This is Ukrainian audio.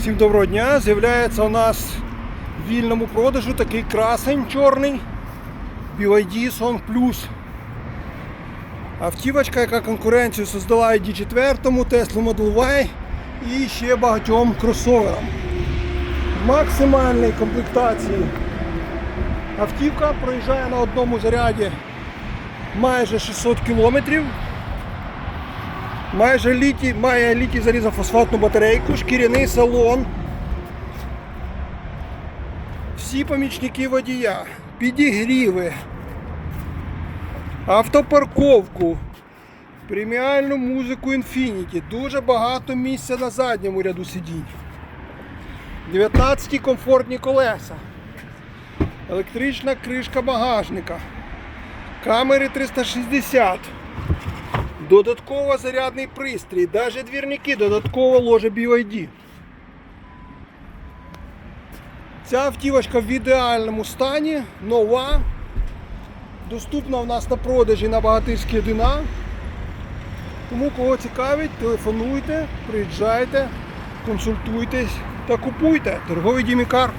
Всім доброго дня! З'являється у нас в вільному продажу такий красень чорний BYD Song Plus. Автівочка, яка конкуренцію создала ID4, Tesla Model Y і ще багатьом кросоверам. В максимальній комплектації автівка проїжджає на одному заряді майже 600 кілометрів. Майже літій, має літій залізофосфатну батарейку, шкіряний салон. Всі помічники водія, підігріви, автопарковку, преміальну музику Infinity, дуже багато місця на задньому ряду сидінь. 19 комфортні колеса, електрична кришка багажника, камери 360. Додатково зарядний пристрій, навіть двірники додатково ложе BYD. Ця автівочка в ідеальному стані, нова. Доступна в нас на продажі на Багатирській 1 Тому кого цікавить, телефонуйте, приїжджайте, консультуйтесь та купуйте. Торговий Дімікар.